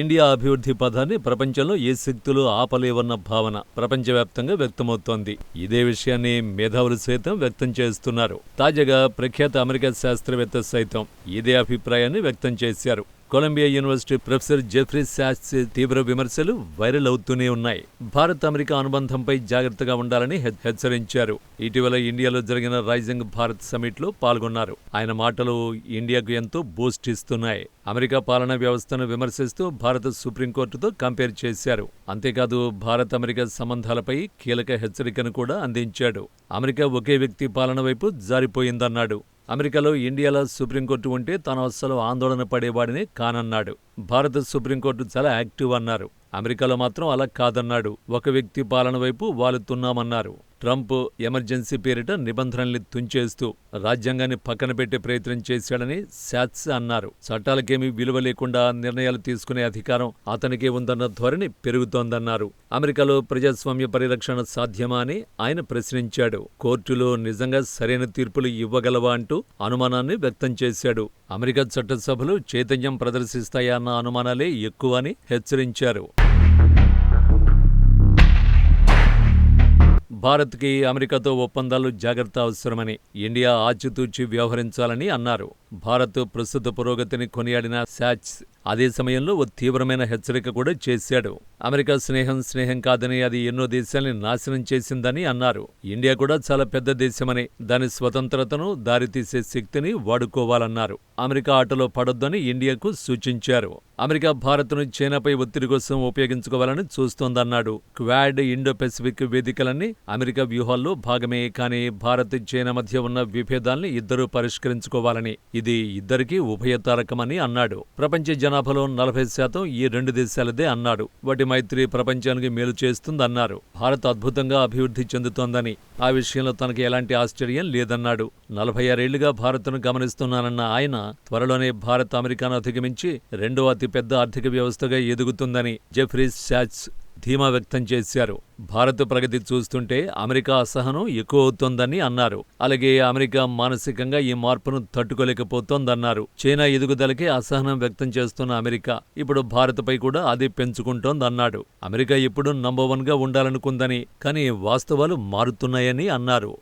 India అభివృద్ధి పథాన్ని ప్రపంచంలో ఏ శక్తులు ఆపలేవన్న భావన ప్రపంచవ్యాప్తంగా వ్యక్తమవుతోంది. ఇదే విషయాన్ని మేధావులు సైతం వ్యక్తం చేస్తున్నారు. తాజాగా ప్రఖ్యాత అమెరికా శాస్త్రవేత్త సైతం ఇదే అభిప్రాయాన్ని వ్యక్తం చేశారు. Columbia university professor Jeffrey Sachs తీవ్ర విమర్శలు వైరల్ అవుతూనే ఉన్నాయి. భారత్ అమెరికా అనుబంధంపై జాగ్రత్తగా ఉండాలని హెచ్చరించారు. ఇటీవల ఇండియాలో జరిగిన రైజింగ్ భారత్ సమిట్లో పాల్గొన్నారు. ఆయన మాటలు ఇండియాకు ఎంతో బూస్ట్ ఇస్తున్నాయి. అమెరికా పాలనా వ్యవస్థను విమర్శిస్తూ భారత సుప్రీంకోర్టుతో కంపేర్ చేశారు. అంతేకాదు భారత్ అమెరికా సంబంధాలపై కీలక హెచ్చరికను కూడా అందించాడు. అమెరికా ఒకే వ్యక్తి పాలన వైపు జారిపోయిందన్నాడు. అమెరికాలో ఇండియాలో సుప్రీంకోర్టు ఉంటే తాను అస్సలు ఆందోళన పడేవాడిని కానన్నాడు. భారత సుప్రీంకోర్టు చాలా యాక్టివ్ అన్నారు. అమెరికాలో మాత్రం అలా కాదన్నాడు. ఒక వ్యక్తి పాలన వైపు వాలుతున్నామన్నారు. ట్రంప్ ఎమర్జెన్సీ పేరిట నిబంధనల్ని తుంచేస్తూ రాజ్యాంగాన్ని పక్కన పెట్టే ప్రయత్నం చేశాడని శాట్స్ అన్నారు. చట్టాలకేమీ విలువ లేకుండా నిర్ణయాలు తీసుకునే అధికారం అతనికే ఉందన్న ధోరణి పెరుగుతోందన్నారు. అమెరికాలో ప్రజాస్వామ్య పరిరక్షణ సాధ్యమా అని ఆయన ప్రశ్నించాడు. కోర్టులో నిజంగా సరైన తీర్పులు ఇవ్వగలవా అంటూ అనుమానాన్ని వ్యక్తం చేశాడు. అమెరికా చట్టసభలు చైతన్యం ప్రదర్శిస్తాయా అన్న అనుమానాలే ఎక్కువ అని హెచ్చరించారు. భారత్కి అమెరికాతో ఒప్పందాలు జాగ్రత్త అవసరమని ఇండియా ఆచితూచి వ్యవహరించాలని అన్నారు. భారత్ ప్రస్తుత పురోగతిని కొనియాడిన శాట్స్ అదే సమయంలో ఓ తీవ్రమైన హెచ్చరిక కూడా చేశాడు. అమెరికా స్నేహం స్నేహం కాదని అది ఎన్నో దేశాల్ని నాశనం చేసిందని అన్నారు. ఇండియా కూడా చాలా పెద్ద దేశమని దాని స్వతంత్రతను దారితీసే శక్తిని వాడుకోవాలన్నారు. అమెరికా ఆటలో పడొద్దని ఇండియాకు సూచించారు. అమెరికా భారత్ను చైనాపై ఒత్తిడి కోసం ఉపయోగించుకోవాలని చూస్తోందన్నాడు. క్వాడ్ ఇండో పెసిఫిక్ వేదికలన్నీ అమెరికా వ్యూహాల్లో భాగమే కానీ భారత్ చైనా మధ్య ఉన్న విభేదాల్ని ఇద్దరూ పరిష్కరించుకోవాలని ఇది ఇద్దరికీ ఉభయతారకమని అన్నాడు. ప్రపంచ జన జనాభాలో నలభై శాతం ఈ రెండు దేశాలదే అన్నాడు. వాటి మైత్రి ప్రపంచానికి మేలు చేస్తుందన్నారు. భారత్ అద్భుతంగా అభివృద్ధి చెందుతోందని ఆ విషయంలో తనకి ఎలాంటి ఆశ్చర్యం లేదన్నాడు. నలభై ఆరేళ్ళుగా భారత్ను గమనిస్తున్నానన్న ఆయన త్వరలోనే భారత్ అమెరికాను అధిగమించి రెండో అతిపెద్ద ఆర్థిక వ్యవస్థగా ఎదుగుతుందని జెఫ్రీస్ శాచ్ ధీమా వ్యక్తం చేశారు. భారత్ ప్రగతి చూస్తుంటే అమెరికా అసహనం ఎక్కువ అవుతోందని అన్నారు. అలాగే అమెరికా మానసికంగా ఈ మార్పును తట్టుకోలేకపోతోందన్నారు. చైనా ఎదుగుదలకే అసహనం వ్యక్తం చేస్తున్న అమెరికా ఇప్పుడు భారత్పై కూడా అది పెంచుకుంటోందన్నాడు. అమెరికా ఇప్పుడు నంబర్ వన్గా ఉండాలనుకుందని కానీ వాస్తవాలు మారుతున్నాయని అన్నారు.